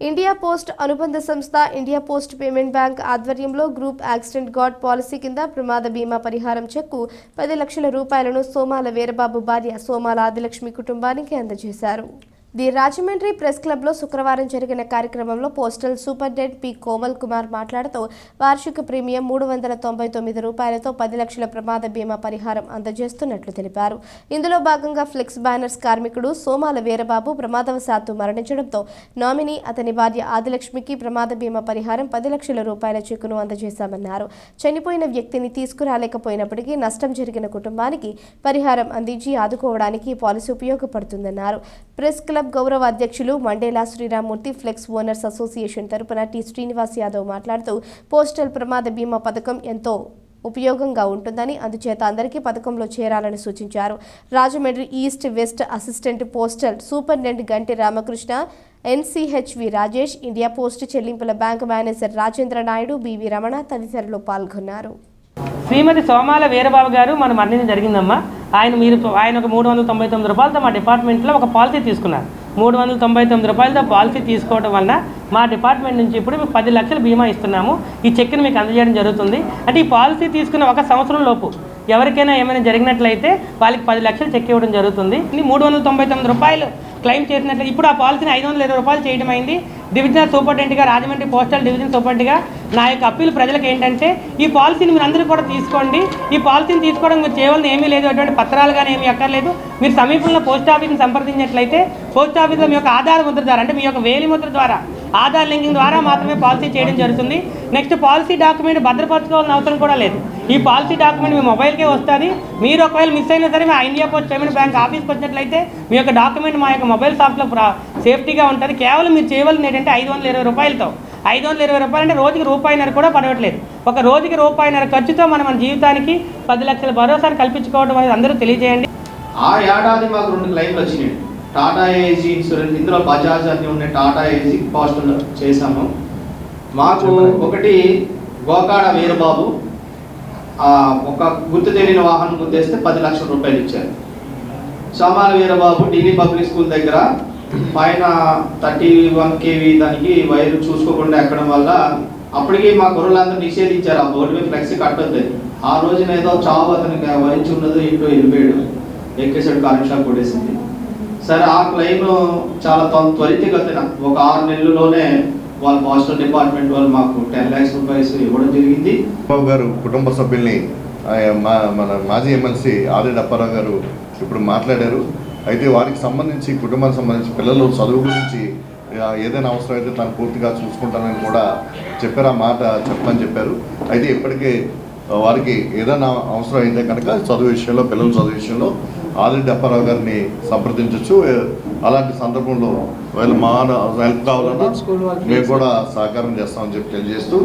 India post అనుబంధ సంస్థ India post payment bank ఆధ్వర్యంలో గ్రూప్ యాక్సిడెంట్ గార్డ్ పాలసీ కింద ప్రమాద బీమా పరిహారం చెక్కు పది లక్షల రూపాయలను సోమాల వీరబాబు భార్య సోమాల ఆదిలక్ష్మి కుటుంబానికి అందజేశారు. ది రాజమండ్రి ప్రెస్ క్లబ్లో శుక్రవారం జరిగిన కార్యక్రమంలో postal superintendent P. Komal Kumar మాట్లాడుతూ వార్షిక ప్రీమియం మూడు వందల తొంభై తొమ్మిది రూపాయలతో పది లక్షల ప్రమాద బీమా పరిహారం అందజేస్తున్నట్లు తెలిపారు. ఇందులో భాగంగా ఫ్లెక్స్ బ్యానర్స్ కార్మికుడు సోమాల వీరబాబు ప్రమాదవశాత్తు మరణించడంతో నామినీ అతని భార్య ఆదిలక్ష్మికి ప్రమాద బీమా పరిహారం పది లక్షల రూపాయల చెక్కును అందజేశామన్నారు. చనిపోయిన వ్యక్తిని తీసుకురాలేకపోయినప్పటికీ నష్టం జరిగిన కుటుంబానికి పరిహారం అందించి ఆదుకోవడానికి ఈ పాలసీ ఉపయోగపడుతుందన్నారు. ప్రెస్ క్లబ్ గౌరవ అధ్యక్షులు Mandela Sriramamurthy flex owners association తరపున టి శ్రీనివాస్ యాదవ్ మాట్లాడుతూ పోస్టల్ ప్రమాద బీమా పథకం ఎంతో ఉపయోగంగా ఉంటుందని అందుచేత అందరికీ పథకంలో చేరాలని సూచించారు. Rajahmundry east west assistant postal superintendent Ganti Ramakrishna N C H V Rajesh India post చెల్లింపుల bank manager Rajendra Naidu B V Ramana తదితరులు పాల్గొన్నారు. శ్రీమతి సోమాల వీరబాబు గారు మన మరణించడం జరిగిందమ్మా. ఆయన మీరు ఆయన ఒక మూడు వందల తొంభై తొమ్మిది రూపాయలతో మా డిపార్ట్మెంట్లో ఒక పాలసీ తీసుకున్నారు. మూడు వందల తొంభై తొమ్మిది రూపాయలతో పాలసీ తీసుకోవడం వలన మా డిపార్ట్మెంట్ నుంచి ఇప్పుడు మీకు పది లక్షల బీమా ఇస్తున్నాము. ఈ చెక్ని మీకు అందజేయడం జరుగుతుంది. అంటే ఈ పాలసీ తీసుకున్న ఒక సంవత్సరం లోపు ఎవరికైనా ఏమైనా జరిగినట్లయితే వాళ్ళకి పది లక్షలు చెక్ ఇవ్వడం జరుగుతుంది. మూడు వందల తొంభై తొమ్మిది రూపాయలు క్లెయిమ్ చేసినట్లయితే ఇప్పుడు ఆ పాలసీని ఐదు వందల ఇరవై రూపాయలు చేయడం అయింది. డివిజనల్ సూపరింటెండెంట్గా రాజమండ్రి పోస్టల్ డివిజన్ సూపరింటెండెంట్గా నా యొక్క అప్పీల్ ప్రజలకు ఏంటంటే ఈ పాలసీని మీరు అందరూ కూడా తీసుకోండి. ఈ పాలసీని తీసుకోవడం మీరు చేయవలసిన ఏమీ లేదు. అటువంటి పత్రాలు కానీ ఏమీ అక్కర్లేదు. మీరు సమీపంలో పోస్ట్ ఆఫీస్ని సంప్రదించినట్లయితే పోస్ట్ ఆఫీస్లో మీ యొక్క ఆధార ముద్ర ద్వారా అంటే మీ యొక్క వేలి ముద్ర ద్వారా ఆధార్ లింకింగ్ ద్వారా మాత్రమే పాలసీ చేయడం జరుగుతుంది. నెక్స్ట్ పాలసీ డాక్యుమెంట్ భద్రపరచుకోవాల్సిన అవసరం కూడా లేదు. ఈ పాలసీ డాక్యుమెంట్ మీ మొబైల్కే వస్తుంది. మీరు ఒకవేళ మిస్ అయినా సరే మా ఇండియా పోస్ట్ పేమెంట్ బ్యాంక్ ఆఫీస్కి వచ్చినట్లయితే మీ యొక్క డాక్యుమెంట్ మా యొక్క మొబైల్ షాప్లో సేఫ్టీగా ఉంటుంది. కేవలం మీరు చేయవలసింది ఏంటంటే ఐదు వందల ఇరవై రూపాయలతో. ఐదు వందల ఇరవై రూపాయలు అంటే రోజుకి రూపాయిన్నర కూడా పడవట్లేదు. ఒక రోజుకి రూపాయిన్నర ఖర్చుతో మనం మన జీవితానికి పది లక్షల భరోసాను కల్పించుకోవడం అనేది అందరూ తెలియజేయండి. ఆ ఏడాది మాకు రెండు క్లైమ్లు వచ్చినాయి. టాటా ఏజీ ఇన్సూరెన్స్ ఇందులో బజాజ్ అన్ని ఉన్నాయి టాటా ఏజీ పోస్టల్ చేశాము. మాకు ఒకటి గోకాడ వీరబాబు ఒక గుర్తు తెలియని వాహనం గుర్తేస్తే పది లక్షల రూపాయలు ఇచ్చారు. సోమాల వీరబాబు ఢిల్లీ పబ్లిక్ స్కూల్ దగ్గర పైన థర్టీ వన్ కేవీ దానికి వైర్ చూసుకోకుండా ఎక్కడం వల్ల అప్పటికి మా కుర్రలందరూ నిషేధించారు. ఆ బోర్డు మీద ఫ్లెక్సీ కట్టొద్దు ఆ రోజున ఏదో చావు అతనికి వరించి ఉన్నదో ఇంటో వెళ్ళిపోయాడు ఎక్కేసాడు కరెంట్ షాక్ కొట్టేసింది. సరే ఆ క్లెయిమ్ చాలా త్వరితగతిన ఒక ఆరు నెలల్లోనే వాళ్ళ పోస్టల్ డిపార్ట్మెంట్ వాళ్ళు మాకు టెన్ ల్యాక్స్ రూపీస్ ఇవ్వడం జరిగింది. బాబు గారు కుటుంబ సభ్యుల్ని మా మన మాజీ ఎమ్మెల్సీ ఆదిరెడ్డి అప్పారావు గారు ఇప్పుడు మాట్లాడారు. అయితే వారికి సంబంధించి కుటుంబానికి సంబంధించి పిల్లలు చదువు గురించి ఏదైనా అవసరం అయితే తను పూర్తిగా చూసుకుంటానని కూడా చెప్పారు. ఆ మాట చెప్పమని చెప్పారు. అయితే ఇప్పటికే వారికి ఏదైనా అవసరం అయితే కనుక చదువు విషయంలో పిల్లల చదువు విషయంలో ఆదిరెడ్డి అప్పారావు గారిని సంప్రదించవచ్చు అలాంటి సందర్భంలో వీళ్ళు మా హెల్ప్ కావాలన్నా మేము కూడా సహకారం చేస్తామని చెప్పి తెలియజేస్తూ